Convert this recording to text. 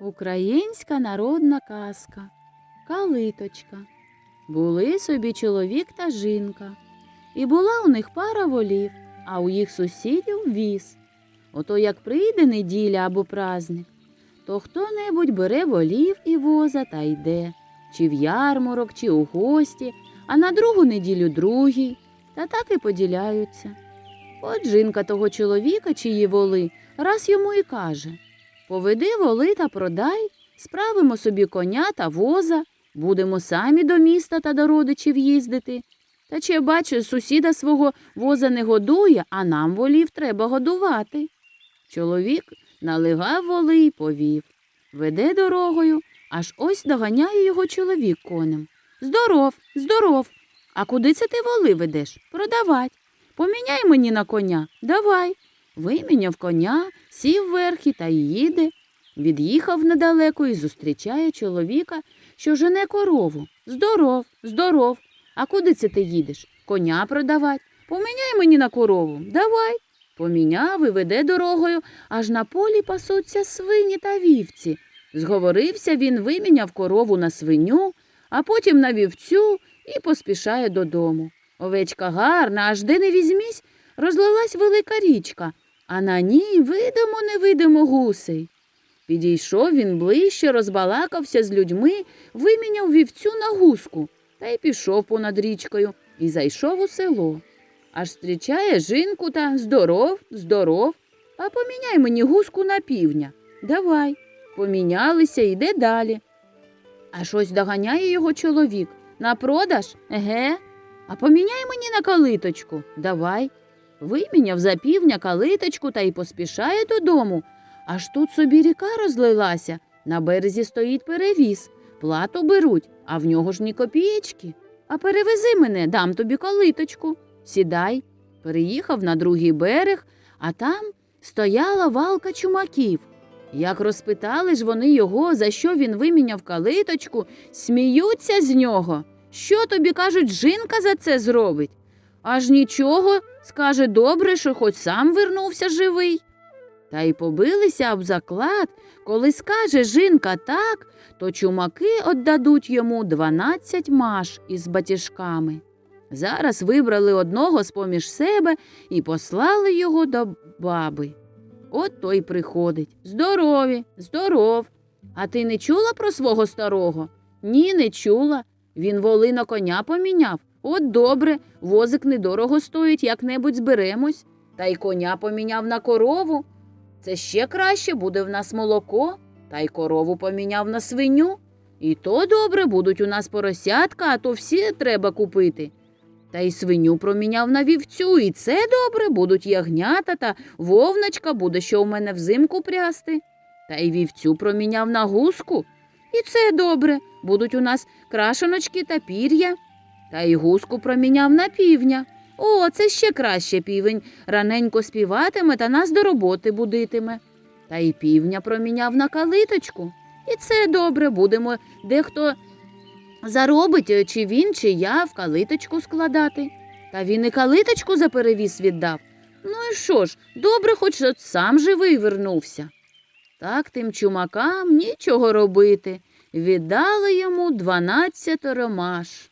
Українська народна казка. Калиточка. Були собі чоловік та жінка. І була у них пара волів, а у їх сусідів віз. Ото як прийде неділя або праздник, то хто-небудь бере волів і воза та йде, чи в ярмарок, чи у гості, а на другу неділю другий, та так і поділяються. От жінка того чоловіка, чиї воли, раз йому і каже Поведи воли та продай, справимо собі коня та воза, будемо самі до міста та до родичів їздити. Та чи бачиш, сусіда свого воза не годує, а нам волів треба годувати. Чоловік налигав воли й повів. Веде дорогою, аж ось доганяє його чоловік конем. Здоров, здоров. А куди це ти воли ведеш? Продавать. Поміняй мені на коня. Давай. Виміняв коня, сів верхи та їде. Від'їхав недалеко і зустрічає чоловіка, що жене корову. Здоров, здоров. А куди це ти їдеш? Коня продавать. Поміняй мені на корову. Давай. Поміняв і веде дорогою, аж на полі пасуться свині та вівці. Зговорився він, виміняв корову на свиню, а потім на вівцю і поспішає додому. Овечка гарна, аж де не візьмісь, розлилась велика річка, а на ній видимо невидимо гусей. Підійшов він ближче, розбалакався з людьми, виміняв вівцю на гуску та й пішов понад річкою і зайшов у село. Аж зустрічає жінку та здоров, здоров, а поміняй мені гуску на півня. Давай. Помінялися, йде далі. Аж ось доганяє його чоловік. На продаж? Еге. А поміняй мені на калиточку. Давай. Виміняв за півня калиточку та й поспішає додому. Аж тут собі ріка розлилася. На березі стоїть перевіз. Плату беруть, а в нього ж ні копієчки. А перевези мене, дам тобі калиточку. Сідай. Переїхав на другий берег, а там стояла валка чумаків. Як розпитали ж вони його, за що він виміняв калиточку, сміються з нього. Що тобі кажуть, жінка за це зробить? Аж нічого, скаже добре, що хоч сам вернувся живий. Та й побилися об заклад, коли скаже жінка так, то чумаки отдадуть йому дванадцять маш із батіжками. Зараз вибрали одного з поміж себе і послали його до баби. От той приходить. Здорові, здоров. А ти не чула про свого старого? Ні, не чула. Він воли на коня поміняв. От добре, возик недорого стоїть, як-небудь зберемось. Та й коня поміняв на корову. Це ще краще буде в нас молоко, та й корову поміняв на свиню. І то добре будуть у нас поросятка, а то всі треба купити. Та й свиню проміняв на вівцю, і це добре, будуть ягнята та вовночка буде, що у мене взимку прясти. Та й вівцю проміняв на гуску. І це добре, будуть у нас крашеночки та пір'я. Та й гуску проміняв на півня. О, це ще краще півень. Раненько співатиме та нас до роботи будитиме. Та й півня проміняв на калиточку. І це добре, будемо дехто заробить, е, чи він, чи я в калиточку складати. Та він і калиточку за перевіз віддав. Ну і що ж, добре, хоч от сам живий вернувся. Так тим чумакам нічого робити. Віддали йому дванадцятеро маш.